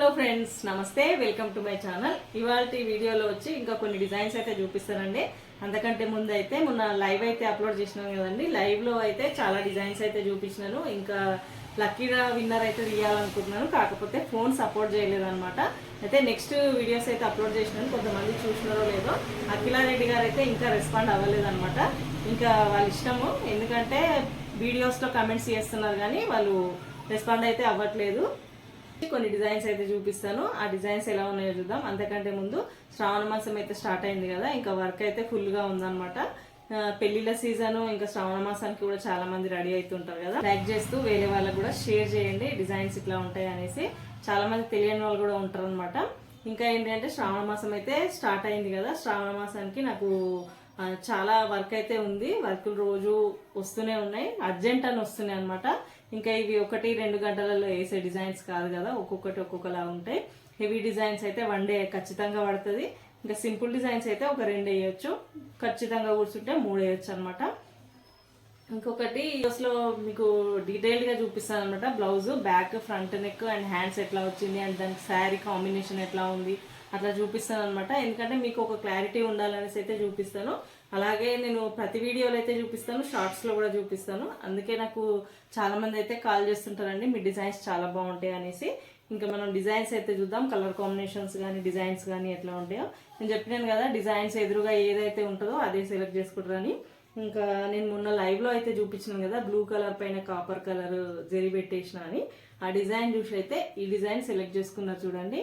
Hello friends నమస్తే. Welcome to my channel. ఇవాళ వీడియోలో వచ్చి ఇంకా కొన్ని డిజైన్స్ అయితే చూపిస్తానండి. అంతకంటే ముందు అయితే మొన్న లైవ్ అయితే అప్లోడ్ చేసినాను కదండి. లైవ్లో అయితే చాలా డిజైన్స్ అయితే చూపించినాను. ఇంకా లక్కీగా విన్నర్ అయితే తీయాలనుకుంటున్నాను. కాకపోతే ఫోన్ సపోర్ట్ చేయలేదన్నమాట. అయితే నెక్స్ట్ వీడియోస్ అయితే అప్లోడ్ చేసినాను. కొంతమంది చూసినారో లేదో. అఖిలారెడ్డి గారు అయితే ఇంకా రెస్పాండ్ అవ్వలేదన్నమాట. ఇంకా వాళ్ళ ఇష్టము. ఎందుకంటే వీడియోస్లో కమెంట్స్ చేస్తున్నారు కానీ వాళ్ళు రెస్పాండ్ అయితే అవ్వట్లేదు. కొన్ని డిజైన్స్ అయితే చూపిస్తాను. ఆ డిజైన్స్ ఎలా ఉన్నాయో చూద్దాం. అంతకంటే ముందు శ్రావణ మాసం అయితే స్టార్ట్ అయింది కదా ఇంకా వర్క్ అయితే ఫుల్గా ఉందన్నమాట. పెళ్ళిళ్ళ సీజన్ ఇంకా శ్రావణ మాసానికి కూడా చాలా మంది రెడీ అవుతుంటారు కదా. లైక్ చేస్తూ వేరే వాళ్ళకి కూడా షేర్ చేయండి డిజైన్స్ ఇట్లా ఉంటాయి అనేసి. చాలా మంది తెలియని వాళ్ళు కూడా ఉంటారు అనమాట ఇంకా ఏంటంటే శ్రావణ మాసం అయితే స్టార్ట్ అయింది కదా. శ్రావణ మాసానికి నాకు చాలా వర్క్ అయితే ఉంది. వర్కులు రోజు వస్తూనే ఉన్నాయి. అర్జెంట్ అని వస్తున్నాయి అనమాట ఇంకా ఇవి ఒకటి రెండు గంటలలో వేసే డిజైన్స్ కాదు కదా ఒక్కొక్కటి ఒక్కొక్కలా ఉంటాయి. హెవీ డిజైన్స్ అయితే వన్ డే ఖచ్చితంగా పడుతుంది. ఇంకా సింపుల్ డిజైన్స్ అయితే ఒక రెండు వేయచ్చు. ఖచ్చితంగా కూర్చుంటే మూడు వేయచ్చు అనమాట ఇంకొకటి అసలు మీకు డీటెయిల్డ్గా చూపిస్తాను అనమాట blouse back front neck and hands ఎట్లా వచ్చింది అండ్ దానికి శారీ కాంబినేషన్ ఎట్లా ఉంది అట్లా చూపిస్తాను అనమాట ఎందుకంటే మీకు ఒక క్లారిటీ ఉండాలనేసి అయితే చూపిస్తాను. అలాగే నేను ప్రతి వీడియోలో అయితే చూపిస్తాను షార్ట్స్లో కూడా చూపిస్తాను. అందుకే నాకు చాలామంది అయితే కాల్ చేస్తుంటారండి మీ డిజైన్స్ చాలా బాగుంటాయి అనేసి. ఇంకా మనం డిజైన్స్ అయితే చూద్దాం కలర్ కాంబినేషన్స్ కానీ డిజైన్స్ కానీ ఎట్లా ఉంటాయో. నేను చెప్పినాను కదా డిజైన్స్ ఎదురుగా ఏదైతే ఉంటుందో అదే సెలెక్ట్ చేసుకుంటారని. ఇంకా నేను మొన్న లైవ్లో అయితే చూపించాను కదా బ్లూ కలర్ పైన కాపర్ కలర్ జరి పెట్టేసిన అని. ఆ డిజైన్ చూసి అయితే ఈ డిజైన్ సెలెక్ట్ చేసుకున్నారు చూడండి.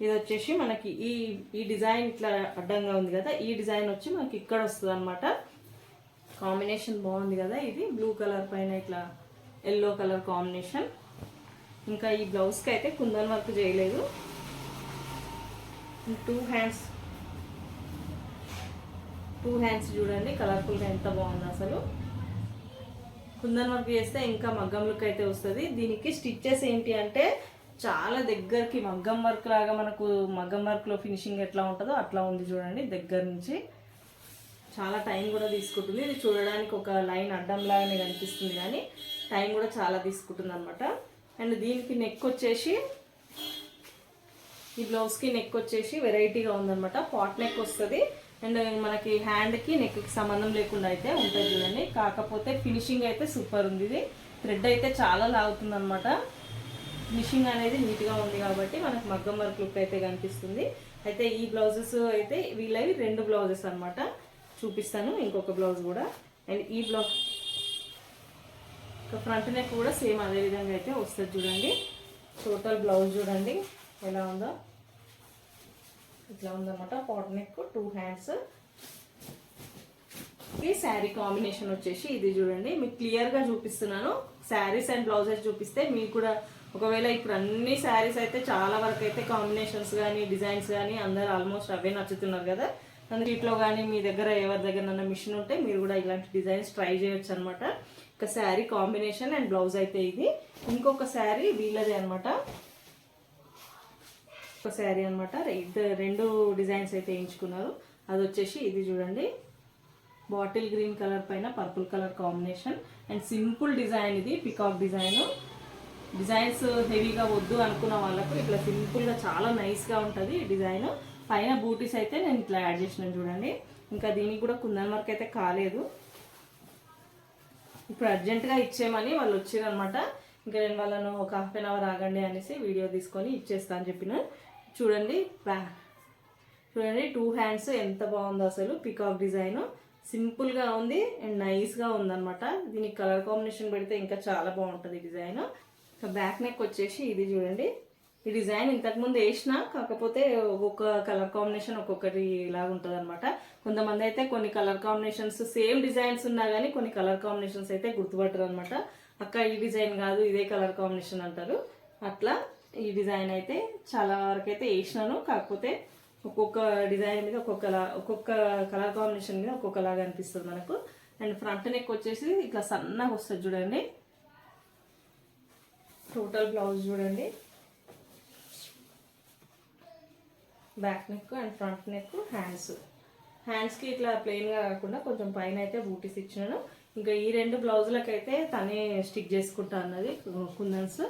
ఇది వచ్చేసి మనకి ఈ ఈ డిజైన్ ఇట్లా అడ్డంగా ఉంది కదా ఈ డిజైన్ వచ్చి మనకి ఇక్కడ వస్తుంది అనమాట కాంబినేషన్ బాగుంది కదా ఇది బ్లూ కలర్ పైన ఇట్లా ఎల్లో కలర్ కాంబినేషన్ ఇంకా ఈ బ్లౌజ్కి అయితే కుందన్ వర్క్ చేయలేదు. టూ హ్యాండ్స్ టూ హ్యాండ్స్ చూడండి కలర్ఫుల్గా ఎంత బాగుంది అసలు. కుందన్ వర్క్ చేస్తే ఇంకా మగ్గం లుక్ అయితే వస్తుంది. దీనికి స్టిచ్చెస్ ఏంటి అంటే చాలా దగ్గరికి మగ్గం వర్క్ లాగా మనకు మగ్గం వర్క్లో ఫినిషింగ్ ఎట్లా ఉంటుందో అట్లా ఉంది చూడండి దగ్గర నుంచి. చాలా టైం కూడా తీసుకుంటుంది. ఇది చూడడానికి ఒక లైన్ అడ్డం లాగానే కనిపిస్తుంది కానీ టైం కూడా చాలా తీసుకుంటుంది అనమాట అండ్ దీనికి నెక్ వచ్చేసి ఈ బ్లౌజ్కి నెక్ వచ్చేసి వెరైటీగా ఉందనమాట పాట్ నెక్ వస్తుంది. అండ్ మనకి హ్యాండ్కి నెక్కి సంబంధం లేకుండా అయితే ఉంటుంది చూడండి. కాకపోతే ఫినిషింగ్ అయితే సూపర్ ఉంది. ఇది థ్రెడ్ అయితే చాలా లాగుతుంది అనమాట మిషింగ్ అనేది నీట్గా ఉంది కాబట్టి మనకు మగ్గం వర్క్ లుక్ అయితే కనిపిస్తుంది. అయితే ఈ బ్లౌజెస్ అయితే వీళ్ళవి రెండు బ్లౌజెస్ అనమాట చూపిస్తాను ఇంకొక బ్లౌజ్ కూడా. అండ్ ఈ బ్లౌజ్ ఫ్రంట్ నెక్ కూడా సేమ్ అదే విధంగా అయితే వస్తుంది చూడండి. టోటల్ బ్లౌజ్ చూడండి ఎలా ఉందో. ఇట్లా ఉందన్నమాట. Pot neck two hands. ఈ శారీ కాంబినేషన్ వచ్చేసి ఇది చూడండి. మీకు క్లియర్గా చూపిస్తున్నాను. శారీస్ అండ్ బ్లౌజెస్ చూపిస్తే మీకు కూడా ఒకవేళ ఇప్పుడు అన్ని శారీస్ అయితే చాలా వరకు అయితే కాంబినేషన్స్ కానీ డిజైన్స్ కానీ అందరు ఆల్మోస్ట్ అవే నచ్చుతున్నారు కదా. అందుకే ఇట్లో కానీ మీ దగ్గర ఎవరి దగ్గర మిషన్ ఉంటే మీరు కూడా ఇలాంటి డిజైన్స్ ట్రై చేయొచ్చు అనమాట ఒక శారీ కాంబినేషన్ అండ్ బ్లౌజ్ అయితే ఇది. ఇంకొక శారీ వీళ్ళదే అనమాట ఒక శారీ అనమాట రెండు డిజైన్స్ అయితే వేయించుకున్నారు. అది వచ్చేసి ఇది చూడండి. బాటిల్ గ్రీన్ కలర్ పైన purple colour combination and simple design ఇది పికాక్ డిజైన్ డిజైన్స్ హెవీగా వద్దు అనుకున్న వాళ్ళకు ఇట్లా సింపుల్గా చాలా నైస్గా ఉంటుంది ఈ డిజైన్. పైన బూటీస్ అయితే నేను ఇట్లా యాడ్ చేసినాను చూడండి. ఇంకా దీనికి కూడా కుందన్ వర్క్ అయితే కాలేదు. ఇప్పుడు అర్జెంటుగా ఇచ్చేయమని వాళ్ళు వచ్చారనమాట ఇంకా నేను వాళ్ళను ఒక హాఫ్ అన్ అవర్ ఆగండి అనేసి వీడియో తీసుకొని ఇచ్చేస్తా అని చెప్పిన చూడండి బ్యా- చూడండి టూ హ్యాండ్స్ ఎంత బాగుందో అసలు పికాక్ డిజైన్. సింపుల్గా ఉంది అండ్ నైస్గా ఉందన్నమాట. దీనికి కలర్ కాంబినేషన్ పెడితే ఇంకా చాలా బాగుంటుంది డిజైన్. బ్యాక్ నెక్ వచ్చేసి ఇది చూడండి. ఈ డిజైన్ ఇంతకుముందు వేసిన కాకపోతే ఒక్కొక్క కలర్ కాంబినేషన్ ఒక్కొక్కటి ఇలాగ ఉంటుంది అనమాట కొంతమంది అయితే కొన్ని కలర్ కాంబినేషన్స్ సేమ్ డిజైన్స్ ఉన్నా కానీ కొన్ని కలర్ కాంబినేషన్స్ అయితే గుర్తుపట్టరు అనమాట అక్క ఈ డిజైన్ కాదు ఇదే కలర్ కాంబినేషన్ అంటారు. అట్లా ఈ డిజైన్ అయితే చాలా వరకు అయితే వేసినాను. కాకపోతే ఒక్కొక్క డిజైన్ మీద ఒక్కొక్కలా ఒక్కొక్క కలర్ కాంబినేషన్ మీద ఒక్కొక్కలాగా అనిపిస్తుంది మనకు. అండ్ ఫ్రంట్ నెక్ వచ్చేసి ఇట్లా సన్నగా వస్తుంది చూడండి. టోటల్ బ్లౌజ్ చూడండి. Back neck and front neck hands హ్యాండ్స్కి ఇట్లా ప్లెయిన్గా కాకుండా కొంచెం పైన అయితే బూటీస్ ఇచ్చినాను. ఇంకా ఈ రెండు బ్లౌజులకు అయితే తనే స్టిక్ చేసుకుంటా అన్నది కుందన్స్.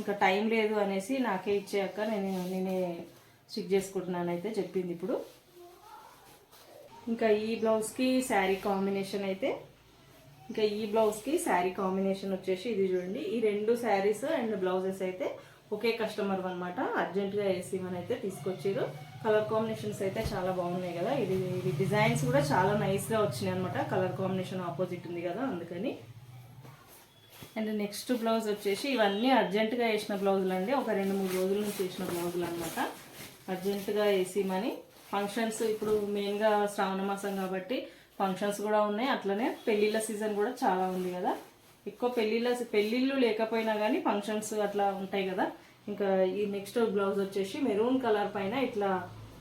ఇంకా టైం లేదు అనేసి నాకే ఇచ్చాక నేను నేనే స్టిక్ చేసుకుంటున్నాను అయితే చెప్పింది ఇప్పుడు. ఇంకా ఈ బ్లౌజ్కి శారీ కాంబినేషన్ అయితే ఇంకా ఈ బ్లౌజ్కి శారీ కాంబినేషన్ వచ్చేసి ఇది చూడండి. ఈ రెండు శారీస్ అండ్ బ్లౌజెస్ అయితే ఒకే కస్టమర్ అనమాట అర్జెంటుగా వేసి మన అయితే తీసుకొచ్చారు. కలర్ కాంబినేషన్స్ అయితే చాలా బాగున్నాయి కదా. ఇది ఇది డిజైన్స్ కూడా చాలా నైస్గా వచ్చినాయి అనమాట కలర్ కాంబినేషన్ ఆపోజిట్ ఉంది కదా అందుకని. అండ్ నెక్స్ట్ బ్లౌజ్ వచ్చేసి ఇవన్నీ అర్జెంటుగా వేసిన బ్లౌజులు అండి. ఒక రెండు మూడు రోజుల నుంచి వేసిన బ్లౌజులు అనమాట అర్జెంటుగా వేసి మని. ఫంక్షన్స్ ఇప్పుడు మెయిన్గా శ్రావణ మాసం కాబట్టి ఫంక్షన్స్ కూడా ఉన్నాయి. అట్లనే పెళ్ళిళ్ళ సీజన్ కూడా చాలా ఉంది కదా. ఎక్కువ పెళ్ళిళ్ళ పెళ్ళిళ్ళు లేకపోయినా కానీ ఫంక్షన్స్ అట్లా ఉంటాయి కదా. ఇంకా ఈ నెక్స్ట్ బ్లౌజ్ వచ్చేసి మెరూన్ కలర్ పైన ఇట్లా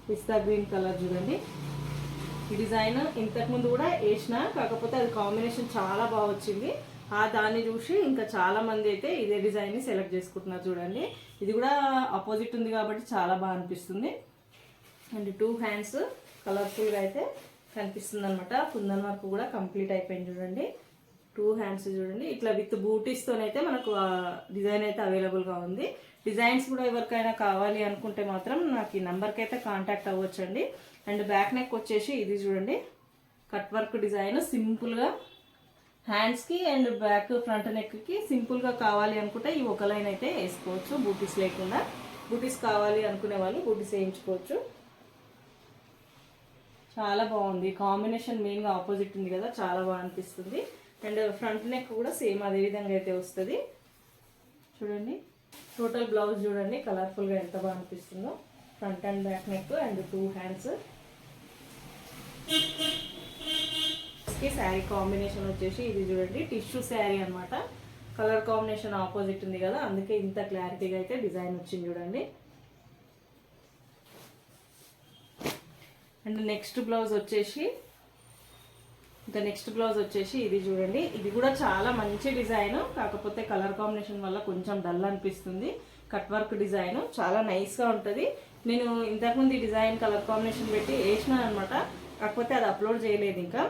పిస్తా గ్రీన్ కలర్ చూడండి. ఈ డిజైన్ ఇంతకుముందు కూడా వేసిన కాకపోతే అది కాంబినేషన్ చాలా బాగా వచ్చింది. ఆ దాన్ని చూసి ఇంకా చాలా మంది అయితే ఇదే డిజైన్ని సెలెక్ట్ చేసుకుంటున్నారు చూడండి. ఇది కూడా ఆపోజిట్ ఉంది కాబట్టి చాలా బాగా అనిపిస్తుంది. అండ్ టూ హ్యాండ్స్ కలర్ఫుల్గా అయితే కనిపిస్తుంది అనమాట కుందన్ వర్క్ కూడా కంప్లీట్ అయిపోయింది చూడండి. టూ హ్యాండ్స్ చూడండి. ఇట్లా విత్ బూటీస్తోనైతే మనకు డిజైన్ అయితే అవైలబుల్గా ఉంది. డిజైన్స్ కూడా ఎవరికైనా కావాలి అనుకుంటే మాత్రం నాకు ఈ నెంబర్కి అయితే కాంటాక్ట్ అవ్వచ్చండి. అండ్ బ్యాక్ నెక్ వచ్చేసి ఇది చూడండి. కట్ వర్క్ డిజైన్ సింపుల్గా హ్యాండ్స్కి అండ్ బ్యాక్ ఫ్రంట్ నెక్కి సింపుల్గా కావాలి అనుకుంటే ఈ ఒక లైన్ అయితే వేసుకోవచ్చు బూటీస్ లేకుండా. బూటీస్ కావాలి అనుకునే వాళ్ళు బూటీస్ వేయించుకోవచ్చు. చాలా బాగుంది. కాంబినేషన్ మెయిన్గా ఆపోజిట్ ఉంది కదా చాలా బాగా అనిపిస్తుంది. అండ్ ఫ్రంట్ నెక్ కూడా సేమ్ అదే విధంగా అయితే వస్తుంది. చూడండి. టోటల్ బ్లౌజ్ చూడండి కలర్ఫుల్గా ఎంత బాగా అనిపిస్తుందో. Front and back neck and two hands sari combination వచ్చేసి ఇది చూడండి టిష్యూ శారీ అన్నమాట. కలర్ కాంబినేషన్ ఆపోజిట్ ఉంది కదా అందుకే ఇంత క్లారిటీగా అయితే డిజైన్ వచ్చింది చూడండి. అండ్ నెక్స్ట్ బ్లౌజ్ వచ్చేసి ఇంకా నెక్స్ట్ బ్లౌజ్ వచ్చేసి ఇది చూడండి. ఇది కూడా చాలా మంచి డిజైన్. కాకపోతే కలర్ కాంబినేషన్ వల్ల కొంచెం డల్ అనిపిస్తుంది. కట్ వర్క్ డిజైన్ చాలా నైస్గా ఉంటుంది. నేను ఇంతకుముందు ఈ డిజైన్ కలర్ కాంబినేషన్ పెట్టి వేసినాను అనమాట కాకపోతే అది అప్లోడ్ చేయలేదు ఇంకా.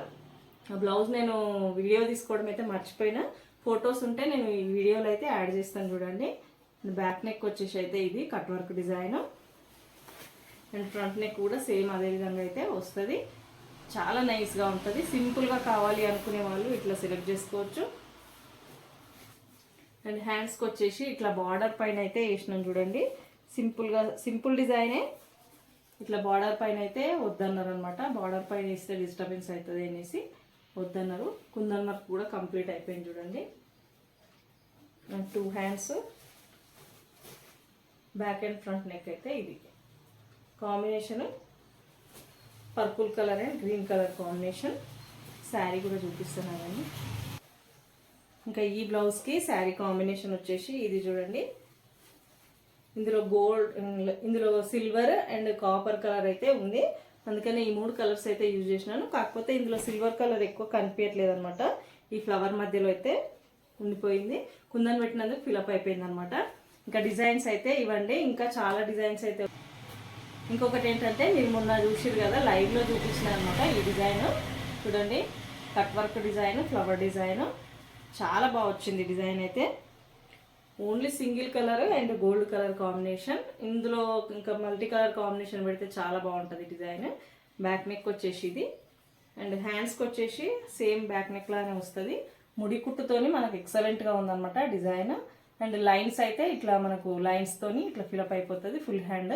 ఆ బ్లౌజ్ నేను వీడియో తీసుకోవడం అయితే మర్చిపోయినా. ఫొటోస్ ఉంటే నేను ఈ వీడియోలో అయితే యాడ్ చేస్తాను చూడండి. బ్యాక్ నెక్ వచ్చేసి అయితే ఇది cut work design. And front neck కూడా సేమ్ అదే విధంగా అయితే వస్తుంది. చాలా నైస్గా ఉంటుంది. సింపుల్గా కావాలి అనుకునే వాళ్ళు ఇట్లా సెలెక్ట్ చేసుకోవచ్చు. అండ్ హ్యాండ్స్కి వచ్చేసి ఇట్లా బార్డర్ పైన అయితే వేసినాం చూడండి. సింపుల్గా సింపుల్ డిజైనే ఇట్లా బార్డర్ పైన అయితే వద్దన్నారు అనమాట బార్డర్ పైన వేస్తే డిస్టర్బెన్స్ అవుతుంది అనేసి వద్దన్నారు. కుందన్ వర్క్ కూడా కంప్లీట్ అయిపోయింది చూడండి. And two hands back and front neck అయితే ఇది. Combination purple colour and green colour combination. Sari కూడా చూపిస్తున్నానండి ఇంకా ఈ బ్లౌజ్కి శారీ కాంబినేషన్ వచ్చేసి ఇది చూడండి. ఇందులో గోల్డ్ ఇందులో సిల్వర్ అండ్ కాపర్ కలర్ అయితే ఉంది. అందుకనే ఈ మూడు కలర్స్ అయితే యూజ్ చేసినాను. కాకపోతే ఇందులో సిల్వర్ కలర్ ఎక్కువ కనిపించట్లేదు అనమాట ఈ ఫ్లవర్ మధ్యలో అయితే ఉండిపోయింది. కుందని పెట్టినందుకు ఫిలప్ అయిపోయింది అనమాట ఇంకా డిజైన్స్ అయితే ఇవ్వండి. ఇంకా చాలా డిజైన్స్ అయితే ఇంకొకటి ఏంటంటే మీరు మొన్న చూసారు కదా లైవ్లో చూపించిన అనమాట ఈ డిజైన్. చూడండి cut work design flower design. చాలా బాగా వచ్చింది డిజైన్ అయితే. Only single colour and gold colour combination. ఇందులో ఇంకా మల్టీ కలర్ కాంబినేషన్ పెడితే చాలా బాగుంటుంది డిజైన్. బ్యాక్ నెక్ వచ్చేసి ఇది. అండ్ హ్యాండ్స్కి వచ్చేసి సేమ్ బ్యాక్ నెక్ లానే వస్తుంది. ముడి కుట్టుతోని మనకు ఎక్సలెంట్గా ఉందన్నమాట డిజైన్. అండ్ లైన్స్ అయితే ఇట్లా మనకు లైన్స్తోని ఇట్లా ఫిలప్ అయిపోతుంది full hand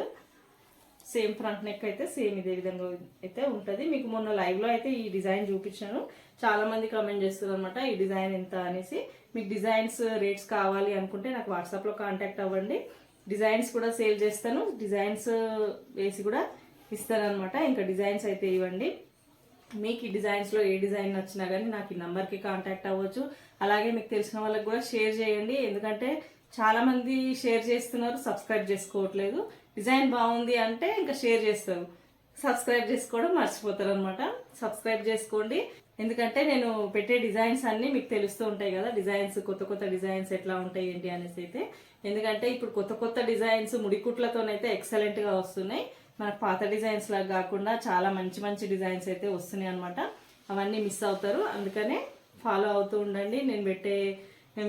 same front neck అయితే సేమ్ ఇదే విధంగా అయితే ఉంటుంది. మీకు మొన్న లైవ్లో అయితే ఈ డిజైన్ చూపించాను చాలా మంది కామెంట్ చేస్తారు అనమాట ఈ డిజైన్ ఎంత? అనేసి. మీకు డిజైన్స్ రేట్స్ కావాలి అనుకుంటే నాకు వాట్సాప్లో కాంటాక్ట్ అవ్వండి. డిజైన్స్ కూడా సేల్ చేస్తాను. డిజైన్స్ వేసి కూడా ఇస్తానమాట ఇంకా డిజైన్స్ అయితే ఇవ్వండి. మీకు ఈ డిజైన్స్లో ఏ డిజైన్ నచ్చినా కానీ నాకు ఈ నెంబర్కి కాంటాక్ట్ అవ్వచ్చు. అలాగే మీకు తెలిసిన వాళ్ళకి కూడా షేర్ చేయండి. ఎందుకంటే చాలామంది షేర్ చేస్తున్నారు సబ్స్క్రైబ్ చేసుకోవట్లేదు. డిజైన్ బాగుంది అంటే ఇంకా షేర్ చేస్తారు. సబ్స్క్రైబ్ చేసుకోవడం మర్చిపోతారు అనమాట సబ్స్క్రైబ్ చేసుకోండి. ఎందుకంటే నేను పెట్టే డిజైన్స్ అన్నీ మీకు తెలుస్తూ ఉంటాయి కదా. డిజైన్స్ కొత్త కొత్త డిజైన్స్ ఎట్లా ఉంటాయి ఏంటి అనేసి అయితే. ఎందుకంటే ఇప్పుడు కొత్త కొత్త డిజైన్స్ ముడికుట్లతోనైతే ఎక్సలెంట్గా వస్తున్నాయి. మనకు పాత డిజైన్స్ లాగా కాకుండా చాలా మంచి మంచి డిజైన్స్ అయితే వస్తున్నాయి అనమాట అవన్నీ మిస్ అవుతారు. అందుకనే ఫాలో అవుతూ ఉండండి. నేను పెట్టే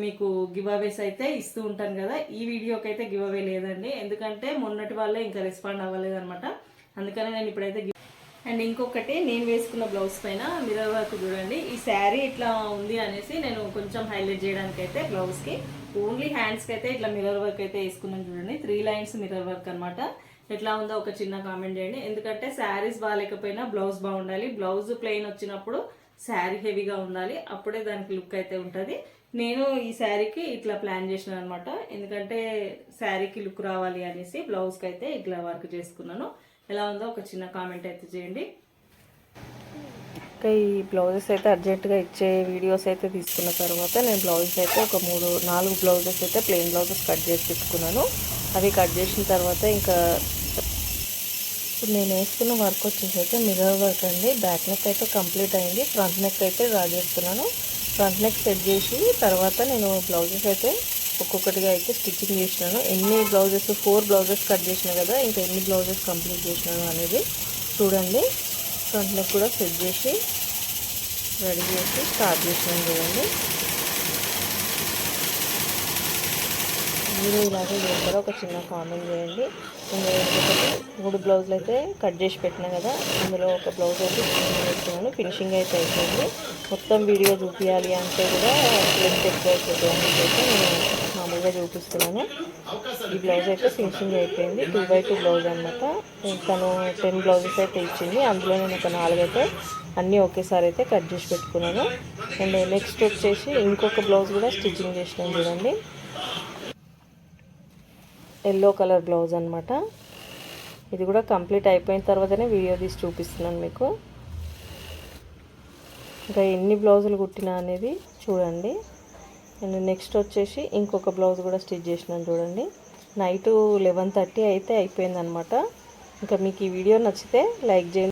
మీకు గివ్ అవేస్ అయితే ఇస్తూ ఉంటాను కదా. ఈ వీడియోకి అయితే గివ్ అవే లేదండి. ఎందుకంటే మొన్నటి వాళ్ళే ఇంకా రెస్పాండ్ అవ్వలేదు అనమాట అందుకనే నేను ఇప్పుడైతే గివ్ అండ్ ఇంకొకటి నేను వేసుకున్న బ్లౌజ్ పైన మిర్రర్ వర్క్ చూడండి. ఈ శారీ ఇట్లా ఉంది అనేసి నేను కొంచెం హైలైట్ చేయడానికి అయితే బ్లౌజ్కి ఓన్లీ హ్యాండ్స్కి అయితే ఇట్లా మిర్రర్ వర్క్ అయితే వేసుకున్నాను చూడండి. త్రీ లైన్స్ మిర్రర్ వర్క్ అనమాట ఎట్లా ఉందో ఒక చిన్న కామెంట్ చేయండి. ఎందుకంటే శారీస్ బాగాలేకపోయినా బ్లౌజ్ బాగుండాలి. బ్లౌజ్ ప్లెయిన్ వచ్చినప్పుడు శారీ హెవీగా ఉండాలి. అప్పుడే దానికి లుక్ అయితే ఉంటుంది. నేను ఈ శారీకి ఇట్లా ప్లాన్ చేసిన అనమాట ఎందుకంటే శారీకి లుక్ రావాలి అనేసి బ్లౌజ్కి అయితే ఇట్లా వర్క్ చేసుకున్నాను. ఎలా ఉందో ఒక చిన్న కామెంట్ అయితే చేయండి. ఇంకా ఈ బ్లౌజెస్ అయితే అర్జెంటుగా ఇచ్చే వీడియోస్ అయితే తీసుకున్న తర్వాత నేను బ్లౌజెస్ అయితే ఒక మూడు నాలుగు బ్లౌజెస్ అయితే ప్లెయిన్ బ్లౌజెస్ కట్ చేసి తీసుకున్నాను. అవి కట్ చేసిన తర్వాత ఇంకా ఇప్పుడు నేను వేసుకున్న వర్క్ వచ్చేసి అయితే మిర్రర్ వర్క్ అండి. బ్యాక్ నెక్ అయితే కంప్లీట్ అయింది. ఫ్రంట్ నెక్ అయితే డ్రా చేస్తున్నాను. ఫ్రంట్ నెక్ సెట్ చేసి తర్వాత నేను బ్లౌజెస్ అయితే ఒక్కొక్కటిగా అయితే స్టిచ్చింగ్ చేసినాను. ఎన్ని బ్లౌజెస్ ఫోర్ బ్లౌజెస్ కట్ చేసిన కదా ఇంకా ఎన్ని బ్లౌజెస్ కంప్లీట్ చేసినాను అనేది చూడండి. ఫ్రంట్ నెక్ కూడా సెట్ చేసి రెడీ చేసి స్టార్ట్ చేసినాను చూడండి. మీరు ఇలాగే చేస్తారో ఒక చిన్న కామెంట్ చేయండి. మూడు బ్లౌజులు అయితే కట్ చేసి పెట్టినా కదా ఇందులో ఒక బ్లౌజ్ అయితే ఫినిషింగ్ చేస్తున్నాను ఫినిషింగ్ అయితే అయిపోయింది. మొత్తం వీడియో చూపించాలి అంటే కూడా లెంత్ ఎక్కువ అయిపోతుంది అయితే నేను మామూలుగా చూపిస్తున్నాను. ఈ బ్లౌజ్ అయితే ఫినిషింగ్ అయిపోయింది. టూ బై టూ బ్లౌజ్ అనమాట తను టెన్ బ్లౌజెస్ అయితే ఇచ్చింది. అందులో నేను ఒక నాలుగైతే అన్నీ ఒకేసారి అయితే కట్ చేసి పెట్టుకున్నాను. అండ్ నెక్స్ట్ వచ్చేసి ఇంకొక బ్లౌజ్ కూడా స్టిచ్చింగ్ చేసినాను చూడండి. ఎల్లో కలర్ బ్లౌజ్ అనమాట ఇది కూడా కంప్లీట్ అయిపోయిన తర్వాతనే వీడియో తీసి చూపిస్తున్నాను మీకు. ఇంకా ఎన్ని బ్లౌజులు కుట్టినా అనేది చూడండి. అండ్ నెక్స్ట్ వచ్చేసి ఇంకొక బ్లౌజ్ కూడా స్టిచ్ చేసినాను చూడండి. నైట్ లెవెన్ థర్టీ అయితే అయిపోయిందనమాట ఇంకా మీకు ఈ వీడియో నచ్చితే లైక్ చేయండి.